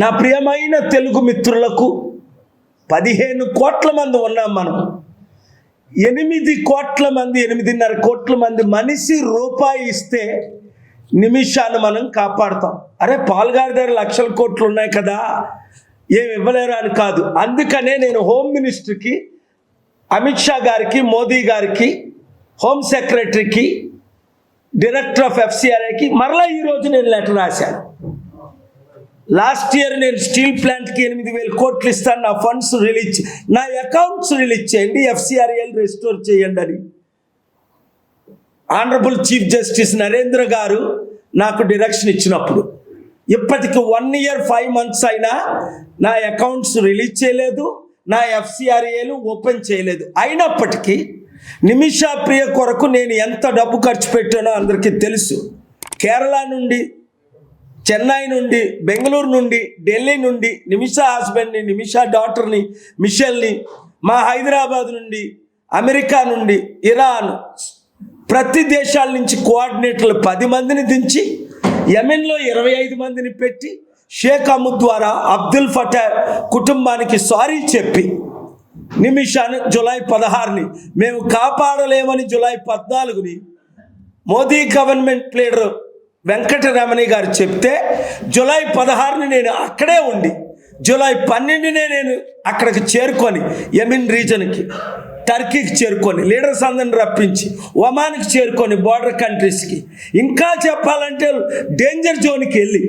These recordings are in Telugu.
నా ప్రియమైన తెలుగు మిత్రులకు పదిహేను కోట్ల మంది ఉన్నాం మనం. ఎనిమిది కోట్ల మంది ఎనిమిదిన్నర కోట్ల మంది మనిషి రూపాయి ఇస్తే నిమిషాన్ని మనం కాపాడుతాం. అరే పాల్గారి దగ్గర లక్షల కోట్లు ఉన్నాయి కదా ఏమి ఇవ్వలేరు అని కాదు. అందుకనే నేను హోమ్ మినిస్టర్కి అమిత్ షా గారికి మోదీ గారికి హోమ్ సెక్రటరీకి డైరెక్టర్ ఆఫ్ ఎఫ్సిఆర్ఐకి మరలా ఈరోజు నేను లెటర్ రాశాను. లాస్ట్ ఇయర్ నేను స్టీల్ ప్లాంట్కి ఎనిమిది వేల కోట్లు ఇస్తాను. నా ఫండ్స్ రిలీజ్ నా అకౌంట్స్ రిలీజ్ చేయండి. ఎఫ్సిఆర్ఎల్ రెస్టోర్ చేయండి అని. ఆనరబుల్ చీఫ్ జస్టిస్ నరేంద్ర గారు నాకు డైరెక్షన్ ఇచ్చినప్పుడు ఇప్పటికి వన్ ఇయర్ ఫైవ్ మంత్స్ అయినా నా అకౌంట్స్ రిలీజ్ చేయలేదు నా ఎఫ్సిఆర్ఏలు ఓపెన్ చేయలేదు. అయినప్పటికీ నిమిషా ప్రియ కొరకు నేను ఎంత డబ్బు ఖర్చు పెట్టానో అందరికీ తెలుసు. కేరళ నుండి చెన్నై నుండి బెంగళూరు నుండి ఢిల్లీ నుండి నిమిషా హస్బెండ్ని నిమిషా డాటర్ని మిషెల్ని మా హైదరాబాద్ నుండి అమెరికా నుండి ఇరాన్ ప్రతి దేశాల నుంచి కోఆర్డినేటర్లు పది మందిని దించి యమెన్లో ఇరవై ఐదు మందిని పెట్టి షేక్ అహ్మద్ ద్వారా అబ్దుల్ ఫటా కుటుంబానికి సారీ చెప్పి నిమిషాన్ని జులై పదహారుని మేము కాపాడలేమని జులై పద్నాలుగుని మోదీ గవర్నమెంట్ లీడర్ వెంకటరమణి గారు చెప్తే జూలై పదహారుని నేను అక్కడే ఉండి జూలై పన్నెండునే నేను అక్కడికి చేరుకొని యమిన్ రీజన్కి టర్కీకి చేరుకొని లీడర్స్ అందరిని రప్పించి ఒమాన్కి చేరుకొని బార్డర్ కంట్రీస్కి. ఇంకా చెప్పాలంటే డేంజర్ జోన్కి వెళ్ళి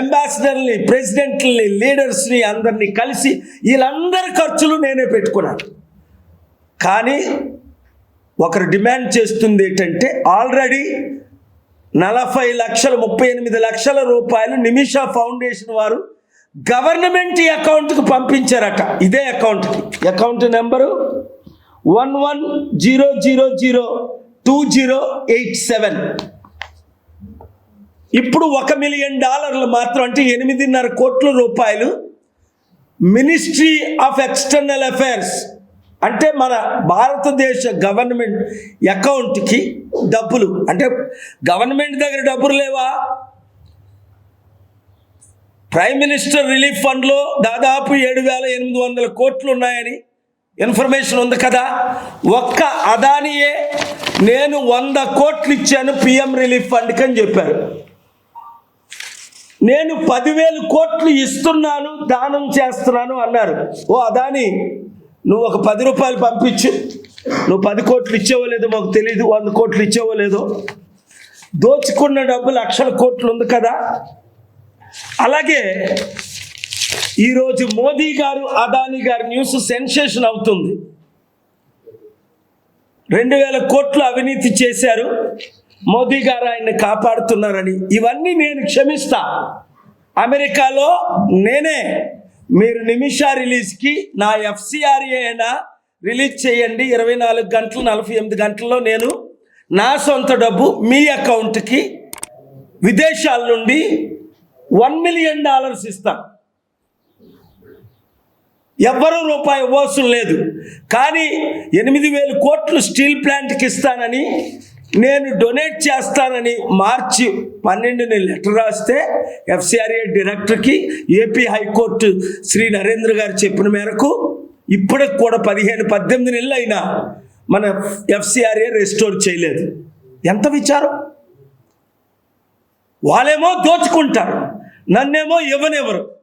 అంబాసిడర్ని ప్రెసిడెంట్ని లీడర్స్ని అందరినీ కలిసి వీళ్ళందరి ఖర్చులు నేనే పెట్టుకున్నాను. కానీ ఒకరు డిమాండ్ చేస్తుంది ఏంటంటే ఆల్రెడీ నలభై లక్షల ముప్పై ఎనిమిది లక్షల రూపాయలు నిమిషా ఫౌండేషన్ వారు గవర్నమెంట్ అకౌంట్కి పంపించారట. ఇదే అకౌంట్కి account number one one zero zero zero two zero eight seven. ఇప్పుడు ఒక మిలియన్ డాలర్లు మాత్రం అంటే ఎనిమిదిన్నర కోట్ల రూపాయలు మినిస్ట్రీ ఆఫ్ ఎక్స్టర్నల్ అఫైర్స్ అంటే మన భారతదేశ గవర్నమెంట్ అకౌంట్కి డబ్బులు. అంటే గవర్నమెంట్ దగ్గర డబ్బులు లేవా? ప్రైమ్ మినిస్టర్ రిలీఫ్ ఫండ్లో దాదాపు ఏడు వేల ఎనిమిది వందల కోట్లు ఉన్నాయని ఇన్ఫర్మేషన్ ఉంది కదా. ఒక్క అదానియే నేను వంద కోట్లు ఇచ్చాను పిఎం రిలీఫ్ ఫండ్కి అని చెప్పారు. నేను పదివేలు కోట్లు ఇస్తున్నాను దానం చేస్తున్నాను అన్నారు. ఓ అదాని నువ్వు ఒక పది రూపాయలు పంపించు. నువ్వు పది కోట్లు ఇచ్చేవో లేదో మాకు తెలియదు వంద కోట్లు ఇచ్చేవో లేదో. దోచుకున్న డబ్బు లక్షల కోట్లు ఉంది కదా. అలాగే ఈరోజు మోదీ గారు అదాని గారి న్యూస్ సెన్సేషన్ అవుతుంది. రెండు వేల కోట్లు అవినీతి చేశారు. మోదీ గారు ఆయన్ని కాపాడుతున్నారని. ఇవన్నీ నేను క్షమిస్తా. అమెరికాలో నేనే మీరు నిమిషా రిలీజ్కి నా ఎఫ్సిఆర్ఏ అయినా రిలీజ్ చేయండి. ఇరవై నాలుగు గంటలు నలభై ఎనిమిది గంటల్లో నేను నా సొంత డబ్బు మీ అకౌంట్కి విదేశాల నుండి వన్ మిలియన్ డాలర్స్ ఇస్తాను ఎవ్వరూ రూపాయి ఇవ్వాల్సిన లేదు. కానీ ఎనిమిది వేలు కోట్లు స్టీల్ ప్లాంట్కి ఇస్తానని నేను డొనేట్ చేస్తానని మార్చి పన్నెండుని లెటర్ రాస్తే ఎఫ్సిఆర్ఏ డైరెక్టర్కి AP high court Shri Narendra garu చెప్పిన మేరకు ఇప్పటికి కూడా పదిహేను పద్దెనిమిది నెలలు అయినా మన ఎఫ్సిఆర్ఏ రెస్టోర్ చేయలేదు. ఎంత విచారం? వాళ్ళేమో దోచుకుంటారు. నన్నేమో ఇవ్వనివ్వరు.